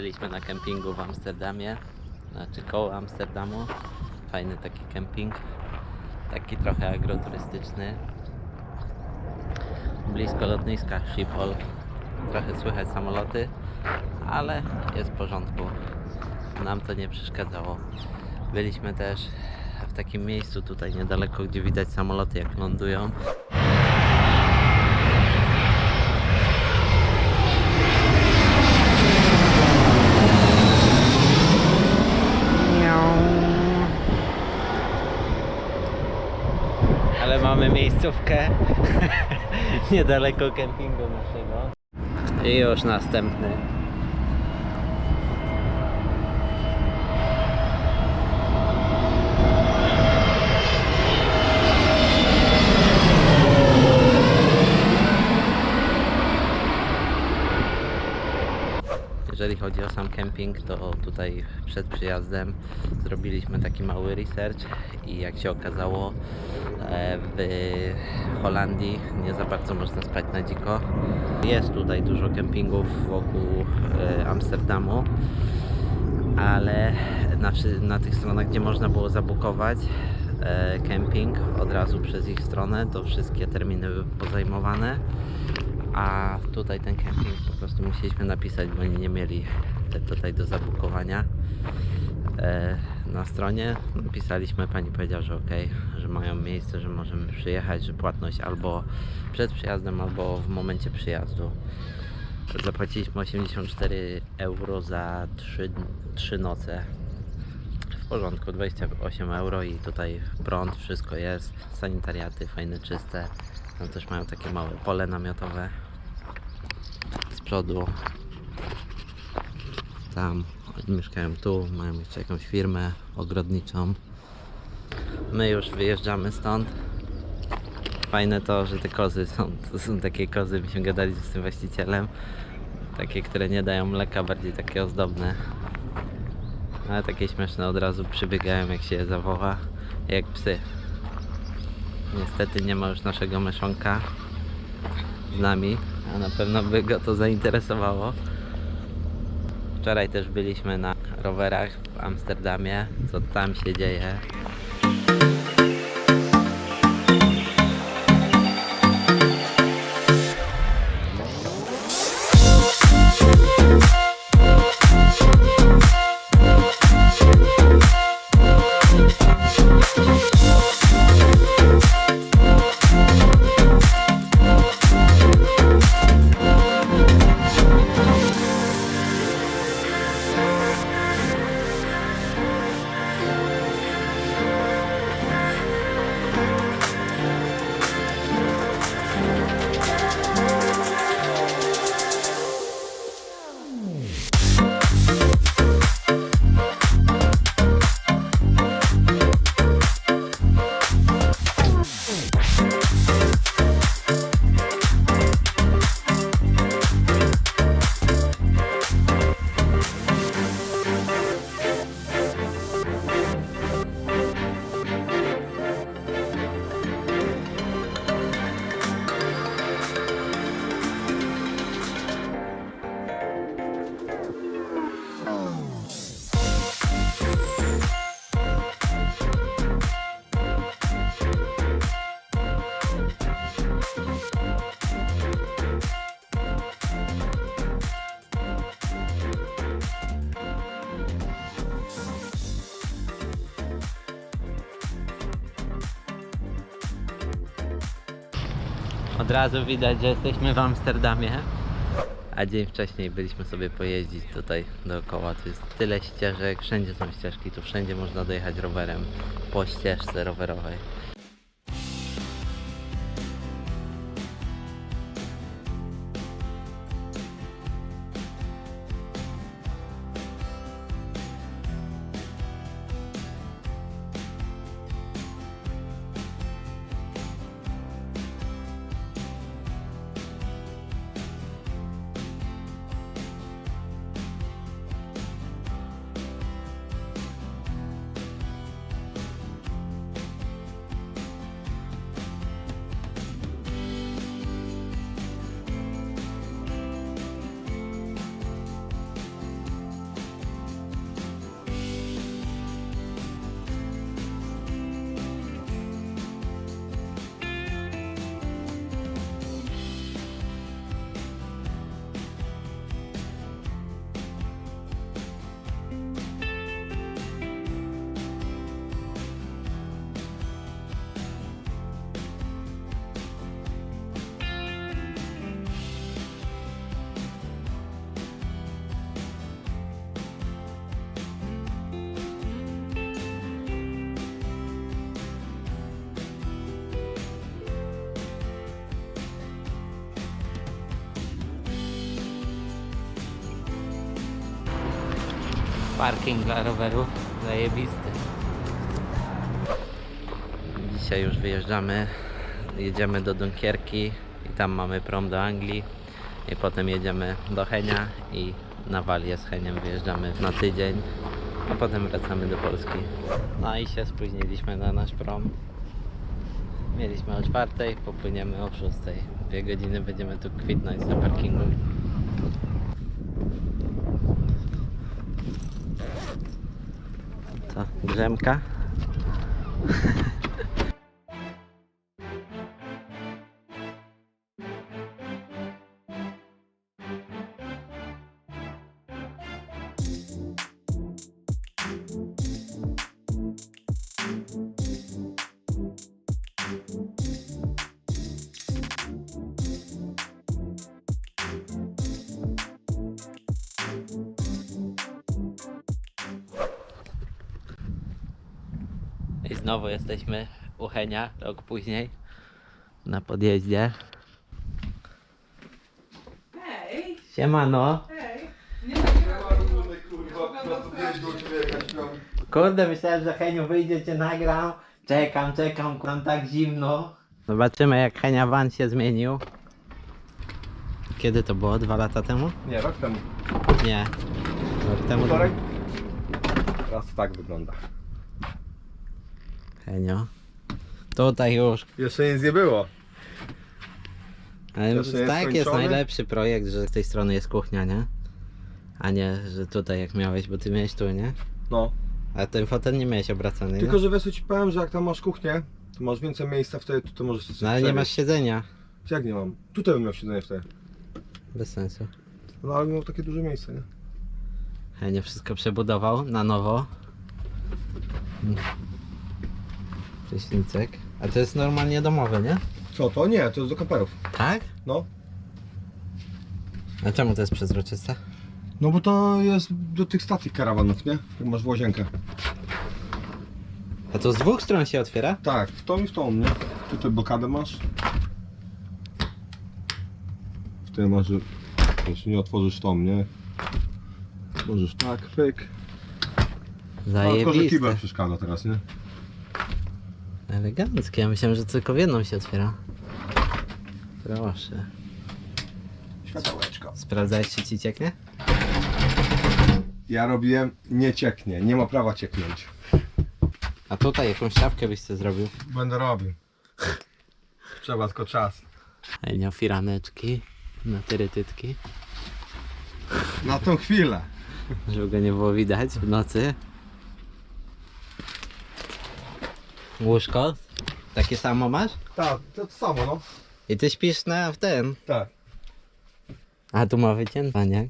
Byliśmy na kempingu w Amsterdamie, znaczy koło Amsterdamu. Fajny taki kemping, taki trochę agroturystyczny. Blisko lotniska Schiphol. Trochę słychać samoloty, ale jest w porządku. Nam to nie przeszkadzało. Byliśmy też w takim miejscu tutaj niedaleko, gdzie widać samoloty jak lądują. Ale mamy miejscówkę niedaleko kempingu naszego. I już następny. Jeżeli chodzi o sam kemping, to tutaj przed przyjazdem zrobiliśmy taki mały research i jak się okazało e, w Holandii nie za bardzo można spać na dziko. Jest tutaj dużo kempingów wokół e, Amsterdamu, ale na, na tych stronach, gdzie można było zabukować kemping od razu przez ich stronę, to wszystkie terminy były pozajmowane. A tutaj ten kemping po prostu musieliśmy napisać, bo oni nie mieli tutaj do zabukowania e, na stronie. Napisaliśmy, pani powiedziała, że ok, że mają miejsce, że możemy przyjechać, że płatność albo przed przyjazdem, albo w momencie przyjazdu. Zapłaciliśmy 84 euro za 3, 3 noce. W porządku, 28 euro i tutaj prąd, wszystko jest, sanitariaty fajne, czyste. Tam też mają takie małe pole namiotowe z przodu. Tam oni mieszkają tu, mają jeszcze jakąś firmę ogrodniczą. My już wyjeżdżamy stąd. Fajne to, że te kozy są, to są takie kozy, byśmy gadali z tym właścicielem. Takie, które nie dają mleka, bardziej takie ozdobne. Ale takie śmieszne od razu przybiegają jak się je zawoła, jak psy. Niestety nie ma już naszego myszonka z nami, a na pewno by go to zainteresowało. Wczoraj też byliśmy na rowerach w Amsterdamie, co tam się dzieje. Od razu widać, że jesteśmy w Amsterdamie. A dzień wcześniej byliśmy sobie pojeździć tutaj dookoła. Tu jest tyle ścieżek, wszędzie są ścieżki, tu wszędzie można dojechać rowerem po ścieżce rowerowej. Parking dla rowerów, zajebisty. Dzisiaj już wyjeżdżamy, jedziemy do Dunkierki i tam mamy prom do Anglii i potem jedziemy do Henia i na Walię z Heniem wyjeżdżamy na tydzień, a potem wracamy do Polski. No i się spóźniliśmy na nasz prom. Mieliśmy o czwartej, popłyniemy o szóstej. Dwie godziny będziemy tu kwitnąć na parkingu. To drzemka. Jesteśmy u Henia, rok później, na podjeździe. Hej, Siemano. hej. Kurde, myślałem, że Heniu wyjdzie, cię nagram. Czekam, czekam, tam tak zimno. Zobaczymy jak Henia van się zmienił. Kiedy to było? Dwa lata temu? Nie, rok temu. Nie. Rok temu. Wtorek. Teraz tak wygląda. Henio. Tutaj już. Jeszcze nic nie było. Ale Jeszcze jest tak jest najlepszy projekt, że z tej strony jest kuchnia, nie? A nie, że tutaj jak miałeś, bo ty miałeś tu, nie? No. A ten fotel nie miałeś obracany, Tylko, no? że wiesz co ci powiem, że jak tam masz kuchnię, to masz więcej miejsca wtedy, to, to możesz sobie no ale nie przewieźć. masz siedzenia. Jak nie mam? Tutaj bym miał siedzenie wtedy. Bez sensu. No ale miał takie duże miejsce, nie? Henio wszystko przebudował na nowo. Prysznicek. A to jest normalnie domowe, nie? Co to? Nie, to jest do kamperów. Tak? No. A czemu to jest przezroczyste? No bo to jest do tych stacji karawanów, nie? Jak masz w łazienkę. A to z dwóch stron się otwiera? Tak, w tą i w tą, nie? Tutaj blokadę masz. W tym masz, że jeśli nie otworzysz tą, nie? Możesz tak, pyk. No, tylko, że kibel Zajebiste. przeszkadza teraz, nie? Eleganckie. Ja myślałem, że tylko w jedną się otwiera. Proszę. Światełeczko. Sprawdzałeś, czy ci cieknie? Ja robiłem, nie cieknie, nie ma prawa cieknąć. A tutaj jakąś szafkę byś sobie zrobił. Będę robił. Trzeba tylko czas. Enio, firaneczki na tyrytytki, Na tą chwilę. żeby go nie było widać w nocy. Łóżko, takie samo masz? Tak, to, to samo, no. I ty śpisz na w ten. Tak. A tu ma wyciętanie.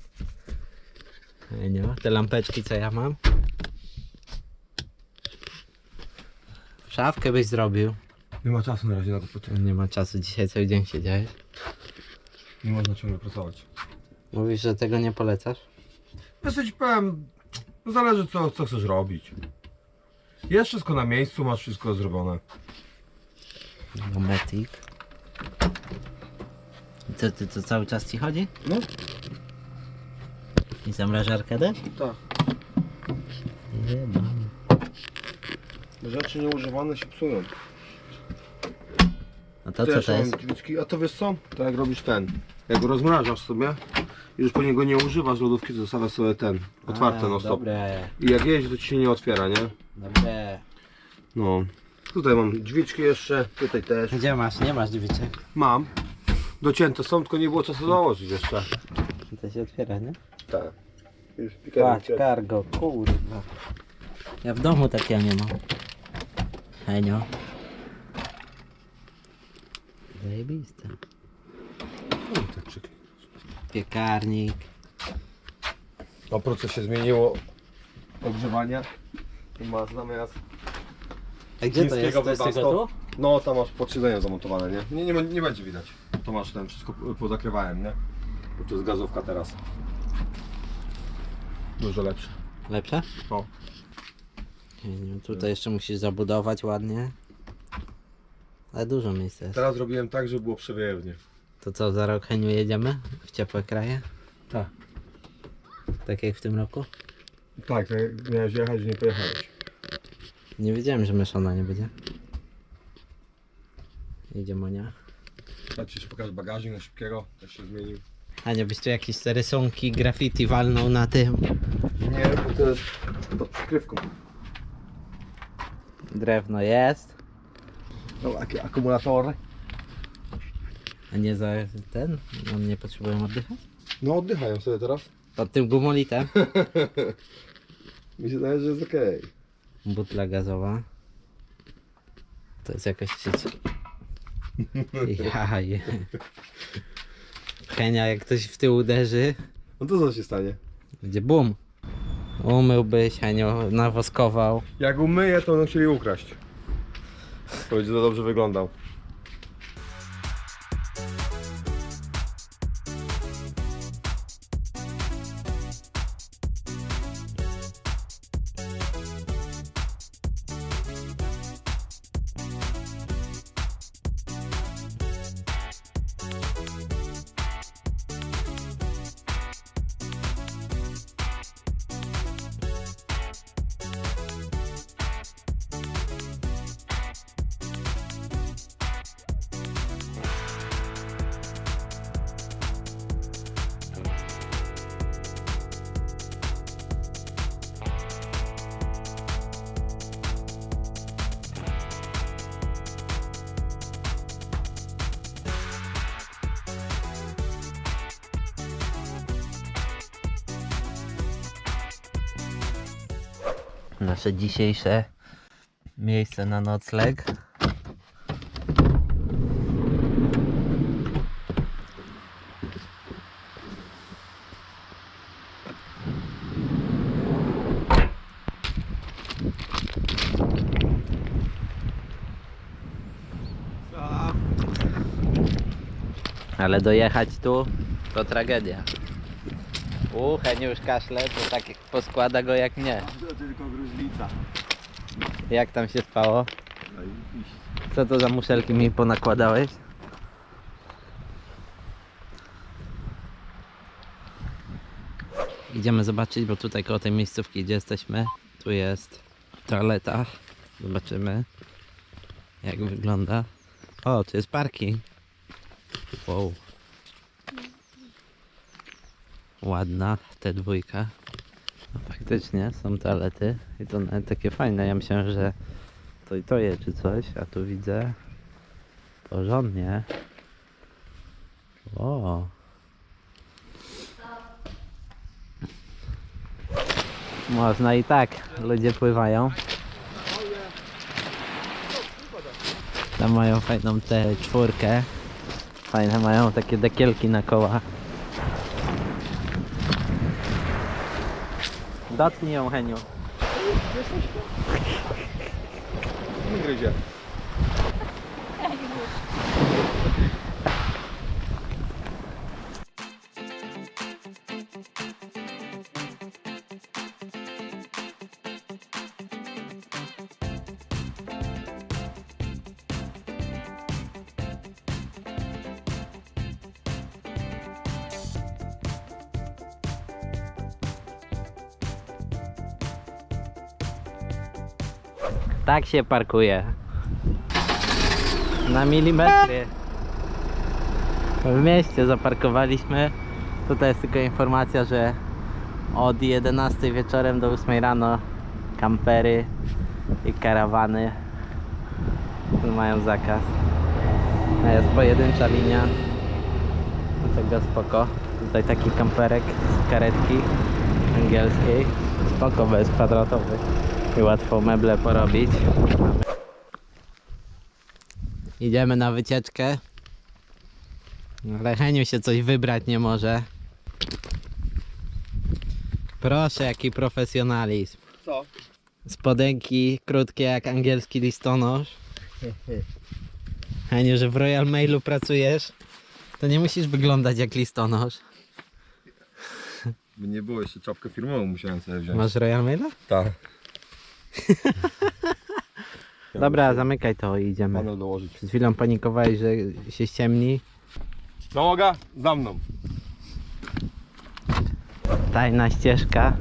Enio, te lampeczki co ja mam. Szafkę byś zrobił. Nie ma czasu na razie na to potem. Nie ma czasu, dzisiaj cały dzień siedziałeś. Nie można ciągle pracować. Mówisz, że tego nie polecasz? Ja ci powiem, zależy co, co chcesz robić. Jest wszystko na miejscu, masz wszystko zrobione. Dometik. Co, ty to cały czas ci chodzi? No. I zamrażarkę też? Tak. Jebany. Rzeczy nieużywane się psują. A to co to mam jest? drzwiczki. A to wiesz co? To jak robisz ten. Jak go rozmrażasz sobie i już po niego nie używasz lodówki, to zostawiasz sobie ten. Otwarte A, no stop. Dobre, I jak jeździ, to ci się nie otwiera, nie? dobre. No. Tutaj mam drzwiczki jeszcze, tutaj też. Gdzie masz? Nie masz drzwiczek. Mam. Docięte są, tylko nie było czasu założyć jeszcze. To się otwiera, nie? Tak. Już piekarnik Patrz, cargo, kurwa. Ja w domu takiego nie mam. Henio. Zajebiste. krzyknie. Piekarnik. Oprócz co się zmieniło ogrzewanie. Tu masz zamiast. A gdzie to jest? Chińskiego To jest wybasto. tylko tu? No tam masz pod siedzeniem zamontowane, nie? Nie, nie, ma- nie będzie widać. To masz ten wszystko pozakrywałem, nie? Bo to jest gazówka teraz. Dużo lepsze. Lepsze? No. Nie, tutaj jeszcze musisz zabudować ładnie. Ale dużo miejsca jest. Teraz zrobiłem tak, żeby było przewiewnie. To co, za rok Heniu jedziemy? W ciepłe kraje? Tak. Tak jak w tym roku? Tak, miałeś jechać, nie pojechałeś. Nie wiedziałem, że myszona nie będzie. Jedzie Monia. Tak ci się pokażę bagażnik na szybkiego, też się zmienił. Ania, byś tu jakieś te rysunki graffiti walnął na tym. Nie, bo to jest pod przykrywką. Drewno jest. No, jakie akumulatory. A nie za ten? On nie potrzebują oddychać? No oddychają sobie teraz. Pod tym gumolitem. Mi się wydaje, że jest okej. Butla gazowa. To jest jakaś sieć. Jaj. Henia, jak ktoś w tył uderzy, No to co się stanie? będzie bum. Umyłbyś, Henio, nawoskował. Jak umyję, to będą chcieli ukraść. To będzie to dobrze wyglądał. Nasze dzisiejsze miejsce na nocleg. Ale dojechać tu to tragedia. U, Heniu już kaszle, to tak poskłada go jak mnie. Tylko gruźlica. Jak tam się spało? Zajebiście. Co to za muszelki mi ponakładałeś? Idziemy zobaczyć, bo tutaj koło tej miejscówki, gdzie jesteśmy, tu jest toaleta. Zobaczymy, jak wygląda. O, tu jest parking. Wow. Ładna te dwójka. No, faktycznie są toalety i to nawet takie fajne. Ja myślałem, że to i to je czy coś, a tu widzę porządnie. O. Można i tak, ludzie pływają. Tam mają fajną tę czwórkę. Fajne mają takie dekielki na koła. Dotknij ją Heniu. Nie gryzie. Tak się parkuje. Na milimetry. W mieście zaparkowaliśmy. Tutaj jest tylko informacja, że od 11 wieczorem do 8 rano kampery i karawany mają zakaz. Jest pojedyncza linia. Do tego spoko. Tutaj taki kamperek z karetki angielskiej. Spoko, bez kwadratowych i łatwo meble porobić. Idziemy na wycieczkę. Ale Heniu się coś wybrać nie może. Proszę, jaki profesjonalizm. Co? Spodenki krótkie jak angielski listonosz. Heniu, że w Royal Mailu pracujesz, to nie musisz wyglądać jak listonosz. By nie było jeszcze czapkę firmową musiałem sobie wziąć. Masz Royal Maila? Tak. Dobra, zamykaj to i idziemy. Panel dołożyć. Przed chwilą panikowałeś, że się ściemni. Załoga, za mną. Tajna ścieżka.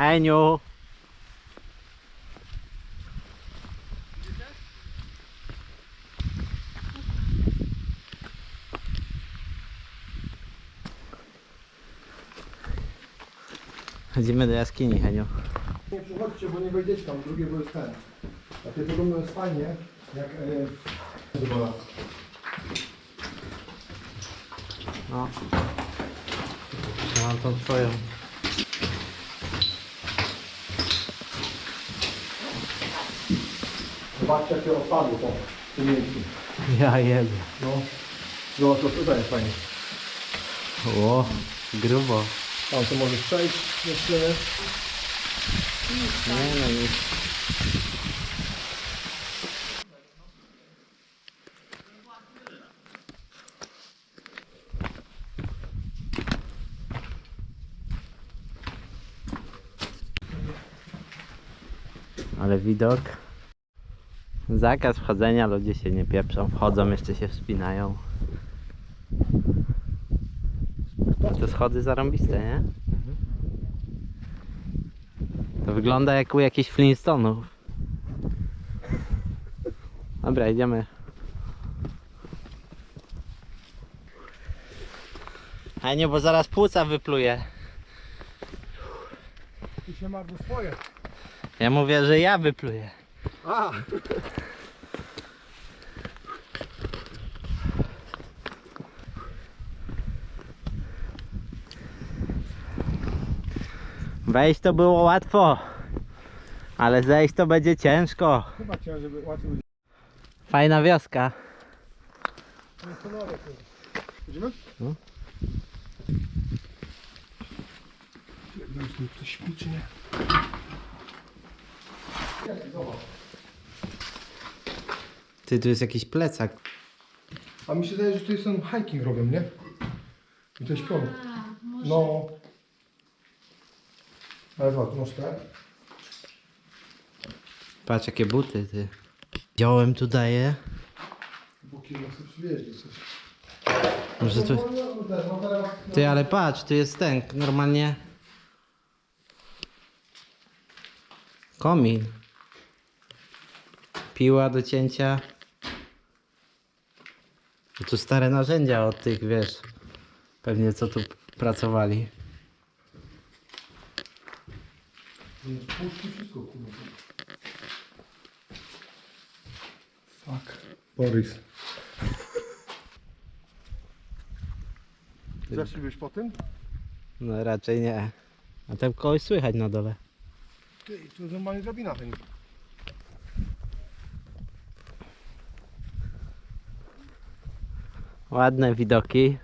Heniu! Chodzimy do jaskini, Heniu. Nie przychodźcie, bo nie wejdziecie tam, drugie bo jest ten. Takie podobno jest fajnie, jak... E. No. Mam tą twoją. Zobaczcie jakie odpadły to tym miejscu. Ja jebie. No. Zobacz, to tutaj jest fajnie. O, grubo. Tam to możesz przejść jeszcze. Nie no nic. Ale widok. Zakaz wchodzenia, ludzie się nie pieprzą, wchodzą, jeszcze się wspinają. Te schody zarąbiste, nie? To wygląda jak u jakichś Flintstonów. Dobra, idziemy. A nie, bo zaraz płuca wypluje. Ty się marnu swoje. Ja mówię, że ja wypluję. A! Wejść to było łatwo, ale zejść to będzie ciężko. Chyba chciałem, żeby łatwiej będzie. Fajna wioska. To. Idziemy? No. Tu ktoś śpi, czy nie. Zobacz. Ty, tu jest jakiś plecak. A mi się zdaje, że tu jest ten hiking robią, nie? I to śpią. A, może. No. Ale zobacz, masz te. Patrz jakie buty, ty. Wziąłem tu daję. Kiedyś sobie przywieźli coś. Może tu... No, no, no, no, teraz- Ty, ale patrz, tu jest ten, normalnie... Komin. Piła do cięcia. No tu stare narzędzia od tych, wiesz, pewnie co tu pracowali. Puszki, wszystko, kurwa. Fuck. Boris. Zeszlibyś po tym? No raczej nie. A tam kogoś słychać na dole. Ty, tu normalnie drabina ten. Ładne widoki.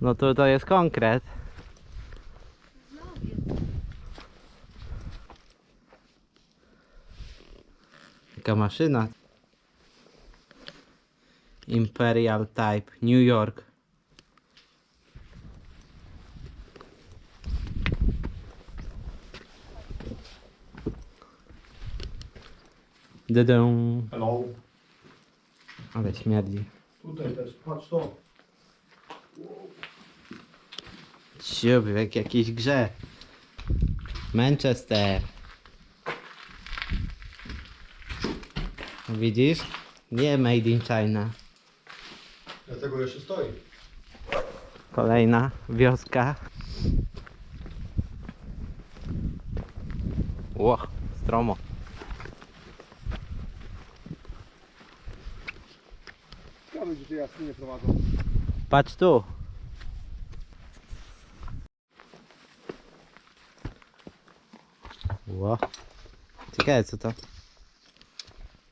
No to to jest konkret. Jaka maszyna. Imperial Type, New York. Dedę. Hello. Ale śmierdzi. Tutaj też, patrz to. Ciuby, jak jakiejś grze. Manchester. Widzisz? Nie made in China. Dlatego jeszcze stoi. Kolejna wioska. Ło, stromo. Gdzie te jaskinie prowadzą. Patrz tu. Ło. Ciekawe co to?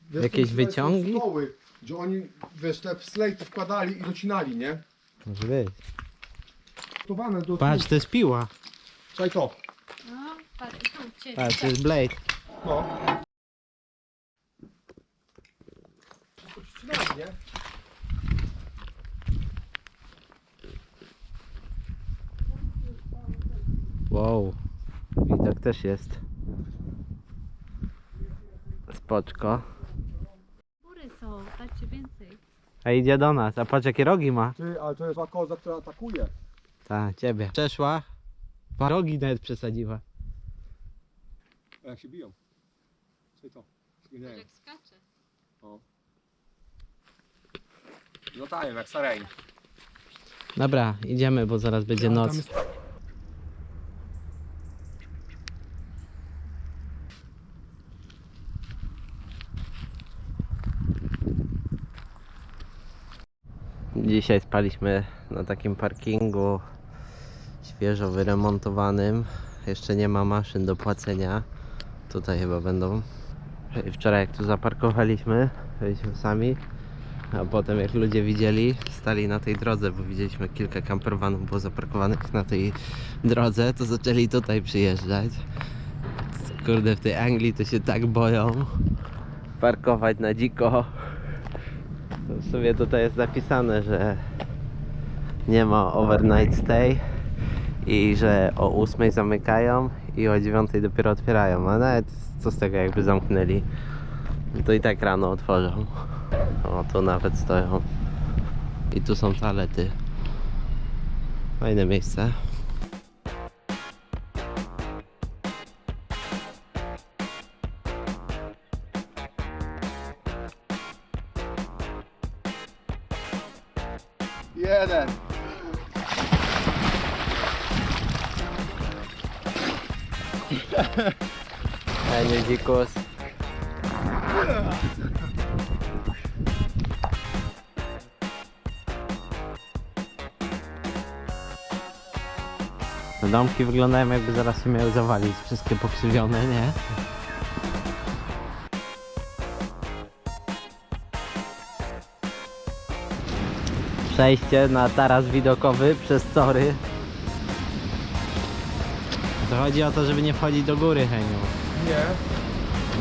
Wiesz, Jakieś to są wyciągi? Stoły, gdzie oni, wiesz, te slejty wkładali i docinali, nie? Może być. Gotowane do Patrz, to jest piła. Czaj to. No, patrz, tu, ciebie. Patrz, to jest blade. No. Ścinali, nie? Wow, widok też jest. Spoczko. Góry są, patrzcie więcej. A idzie do nas, a patrz jakie rogi ma. Ty, ale to jest ta koza, która atakuje. Tak, ciebie. Przeszła. Dwa rogi nawet przesadziła. A jak się biją? Co to? Zginęją. Jak skacze. Latają jak sarej. Dobra, idziemy, bo zaraz będzie noc. Dzisiaj spaliśmy na takim parkingu świeżo wyremontowanym. Jeszcze nie ma maszyn do płacenia. Tutaj chyba będą. I Wczoraj jak tu zaparkowaliśmy, byliśmy sami. A potem jak ludzie widzieli, stali na tej drodze, bo widzieliśmy kilka campervanów było zaparkowanych na tej drodze, to zaczęli tutaj przyjeżdżać. Kurde, w tej Anglii to się tak boją parkować na dziko. To w sumie tutaj jest napisane, że nie ma overnight stay i że o 8 zamykają i o 9 dopiero otwierają, a nawet co z tego jakby zamknęli, to i tak rano otworzą. O, tu nawet stoją. I tu są toalety. Fajne miejsce. Domki wyglądają jakby zaraz się miały zawalić, wszystkie pokrzywione, nie? Przejście na taras widokowy przez tory. To chodzi o to, żeby nie wchodzić do góry, Heniu. Nie.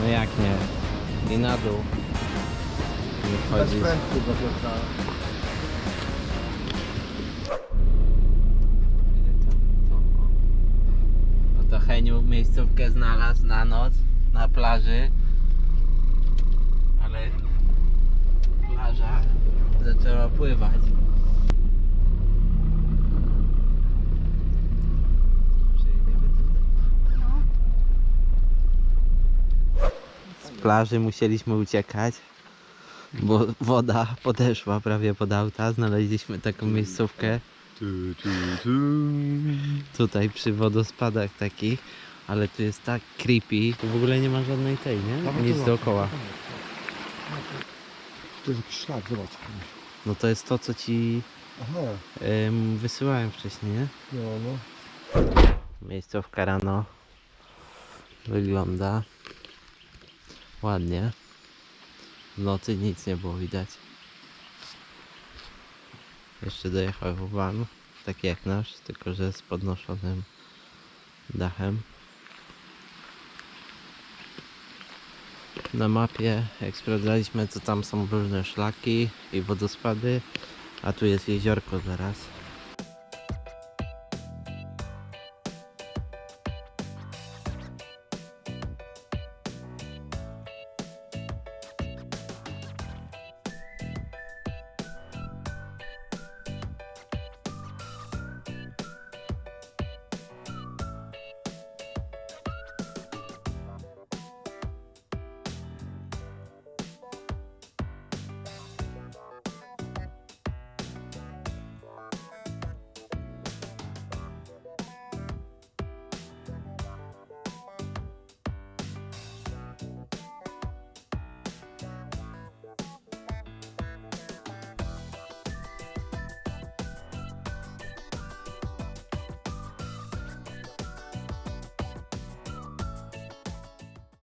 No jak nie? I na dół. Nie Bez wchodzić. do miejscówkę znalazł na noc na plaży. Ale plaża zaczęła pływać. Z plaży musieliśmy uciekać, bo woda podeszła prawie pod auta. Znaleźliśmy taką miejscówkę Tu, tu, tu. tutaj przy wodospadach takich, ale tu jest tak creepy. Tu w ogóle nie ma żadnej tej, nie? Nic dookoła. To jest jakiś szlak, zobacz. No to jest to, co ci Aha, ym, wysyłałem wcześniej, nie? no, no. Miejscówka rano wygląda ładnie. W nocy nic nie było widać. Jeszcze dojechał van, taki jak nasz, tylko że z podnoszonym dachem. Na mapie, jak sprawdzaliśmy, to tam są różne szlaki i wodospady, a tu jest jeziorko zaraz.